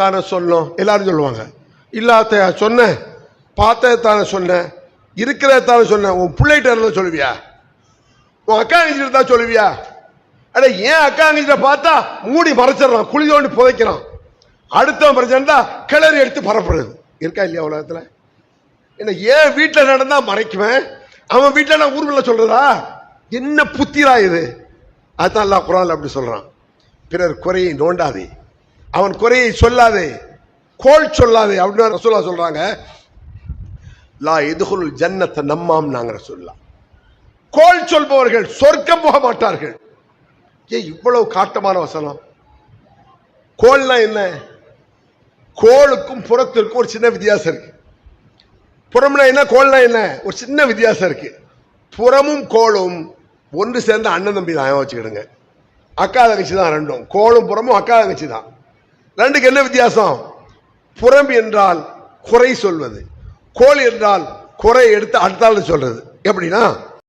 தானே சொன்னோம். எல்லாரும் சொல்லுவாங்க. இல்லாத சொன்னேன். பார்த்தத தானே சொன்னேன். இருக்கிறத தானே சொன்னேன். உன் பிள்ளைகிட்ட இருந்தால் சொல்லுவியா? உன் அக்கா அங்கிட்ட தான் சொல்லுவியா? அட ஏன் அக்கா அங்கிட்ட பார்த்தா மூடி மறைச்சிடறான் குழி தோண்டி புதைக்கிறான். அடுத்த பிரச்சனை கிளறி எடுத்து பரப்புறது. இருக்கா இல்லையா உலகத்தில்? என்ன ஏன் வீட்டில் நடந்தால் மறைக்குவேன்? அவன் வீட்டில் நான் ஊர்வல சொல்கிறதா என்ன புத்திரா இது? அதுதான் அல்லாஹ் குரான் அப்படி சொல்கிறான் பிறர் குறையை நோண்டாதே. அவன் குறையை சொல்லாதே கோல் சொல்லாதே அப்படின்னு ரசூலா சொல்றாங்க. லா எதுகுல் ஜன்னத்தை நம்மாம் நாங்க சொல்லலாம் கோல் சொல்பவர்கள் சொர்க்கம் போக மாட்டார்கள். ஏன் இவ்வளவு காட்டமான வசனம். கோல்னா என்ன? கோளுக்கும் புறத்திற்கும் ஒரு சின்ன வித்தியாசம் இருக்கு. புறம்னா என்ன கோல்னா என்ன? ஒரு சின்ன வித்தியாசம் இருக்கு. புறமும் கோளும் ஒன்று சேர்ந்த அண்ணன் தம்பி தான் வச்சுக்கிடுங்க. அக்கா தங்கச்சி தான் ரெண்டும். கோளும் புறமும் அக்கா தங்கச்சி தான். ரெண்டுக்கு என்ன வித்தியாசம்? புறம் என்றால் குறை சொல்வது. கோல் என்றால் குறை எடுத்து அடுத்தாள் சொல்றது. எப்படின்னா